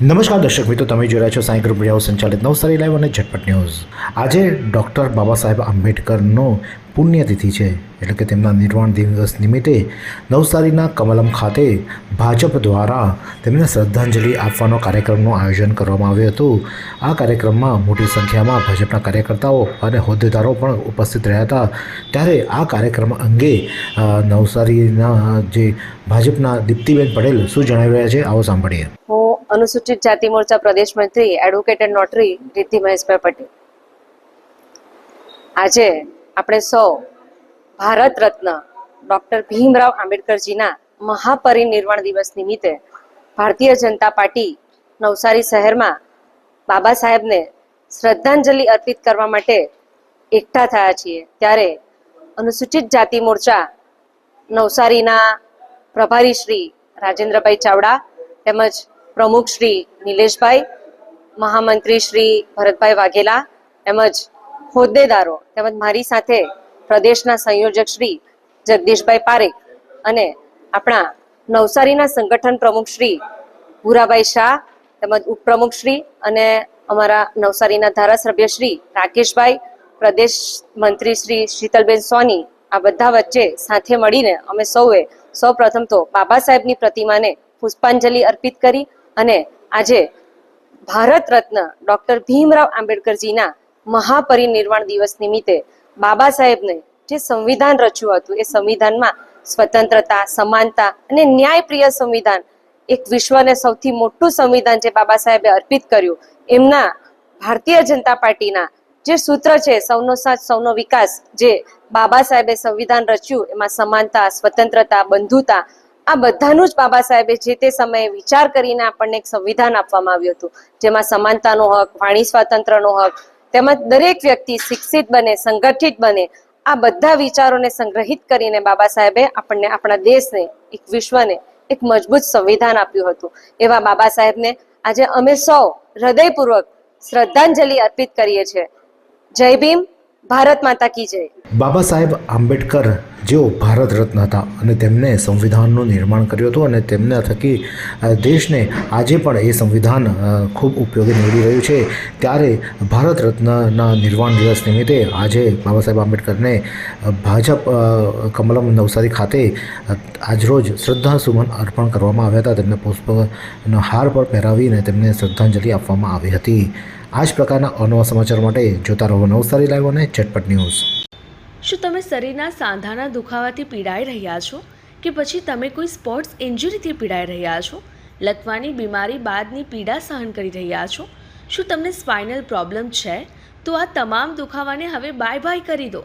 નમસ્કાર દર્શક મિત્રો, તમે જોઈ રહ્યા છો સાંઈ ગ્રુપ મીડિયાઓ સંચાલિત નવસારી લાઈવ અને ઝટપટ ન્યૂઝ. આજે ડૉક્ટર બાબા સાહેબ આંબેડકરનો પુણ્યતિથિ છે, એટલે કે તેમના નિર્વાણ દિવસ નિમિત્તે નવસારીના કમલમ ખાતે ભાજપ દ્વારા તેમને શ્રદ્ધાંજલિ આપવાનો કાર્યક્રમનું આયોજન કરવામાં આવ્યું હતું. આ કાર્યક્રમમાં મોટી સંખ્યામાં ભાજપના કાર્યકર્તાઓ અને હોદ્દેદારો પણ ઉપસ્થિત રહ્યા હતા. ત્યારે આ કાર્યક્રમ અંગે નવસારીના જે ભાજપના દીપ્તિબેન પટેલ શું જણાવી રહ્યા છે, આવો સાંભળીએ. અનુસૂચિત જાતિ મોરચા પ્રદેશ મંત્રી એડવોકેટ એન્ડ નોટરી રીતિ મહેશભાઈ પટેલ. આજે આપણે સૌ ભારત રત્ન ડોક્ટર ભીમરાવ આંબેડકરજીના મહાપરિનિર્વાણ દિવસ નિમિત્તે ભારતીય જનતા પાર્ટી નવસારી શહેરમાં બાબા સાહેબને શ્રદ્ધાંજલિ અર્પિત કરવા માટે એકઠા થયા છીએ. ત્યારે અનુસૂચિત જાતિ મોરચા નવસારીના પ્રભારી શ્રી રાજેન્દ્રભાઈ ચાવડા તેમજ પ્રમુખ શ્રી નિલેશભાઈ, મહામંત્રી શ્રી ભરતભાઈ વાઘેલા તેમજ હોદ્દેદારો તેમજ મારી સાથે પ્રદેશના સંયોજક શ્રી જગદીશભાઈ પારેખ અને આપણા નવસારીના સંગઠન પ્રમુખ શ્રી ભૂરાભાઈ શાહ તેમજ ઉપપ્રમુખ શ્રી અને અમારા નવસારીના ધારાસભ્ય શ્રી રાકેશભાઈ, પ્રદેશ મંત્રી શ્રી શીતલબેન સોની આ બધા વચ્ચે સાથે મળીને અમે સૌએ સૌ પ્રથમ તો બાબા સાહેબની પ્રતિમાને પુષ્પાંજલિ અર્પિત કરી અને આજે ભારત રત્ન ડોક્ટર ભીમરાવ આંબેડકરજીના મહાપરિનિર્વાણ દિવસ નિમિત્તે બાબા સાહેબને જે સંવિધાન રચ્યું હતું, એ સંવિધાનમાં સ્વતંત્રતા, સમાનતા અને ન્યાયપ્રિય સંવિધાન, એક વિશ્વને સૌથી મોટું સંવિધાન જે બાબા સાહેબે અર્પિત કર્યું, એમના ભારતીય જનતા પાર્ટીના જે સૂત્ર છે, સૌનો સાથ, સૌનો વિકાસ, જે બાબા સાહેબે સંવિધાન રચ્યું, એમાં સમાનતા, સ્વતંત્રતા, બંધુતા આ બધાનું જ બાબા સાહેબે જે તે સમયે વિચાર કરીને આપણને એક સંવિધાન આપવામાં આવ્યું હતું, જેમાં સમાનતાનો હક, વાણી સ્વાતંત્ર્યનો હક, તેમજ દરેક વ્યક્તિ શિક્ષિત બને, સંગઠિત બને, આ બધા વિચારોને સંગ્રહિત કરીને બાબા સાહેબે આપણને આપણા દેશને, એક વિશ્વને એક મજબૂત સંવિધાન આપ્યું હતું. એવા બાબા સાહેબને આજે અમે સૌ હૃદયપૂર્વક શ્રદ્ધાંજલિ અર્પિત કરીએ છીએ. જય ભીમ. ભારત માતા કી જય. બાબા સાહેબ આંબેડકર જેઓ ભારત રત્ન હતા અને તેમણે સંવિધાનનું નિર્માણ કર્યું હતું અને તેમના થકી દેશને આજે પણ એ સંવિધાન ખૂબ ઉપયોગી નીવડી રહ્યું છે. ત્યારે ભારત રત્નના નિર્માણ દિવસ નિમિત્તે આજે બાબા સાહેબ આંબેડકરને ભાજપ કમલમ નવસારી ખાતે આજરોજ શ્રદ્ધાસુમન અર્પણ કરવામાં આવ્યા હતા. તેમને પુષ્પનો હાર પણ પહેરાવીને તેમને શ્રદ્ધાંજલિ આપવામાં આવી હતી. આ જ પ્રકારના અનવા સમાચાર માટે જોતા રહો નવસારી લાઈવ અને ઝટપટ ન્યૂઝ. શું તમે શરીરના સાંધાના દુખાવાથી પીડાઈ રહ્યા છો? કે પછી તમે કોઈ સ્પોર્ટ્સ ઇન્જરીથી પીડાઈ રહ્યા છો? લકવાની બીમારી બાદની પીડા સહન કરી રહ્યા છો? શું તમને સ્પાઇનલ પ્રોબ્લેમ છે? તો આ તમામ દુખાવાને હવે બાય બાય કરી દો.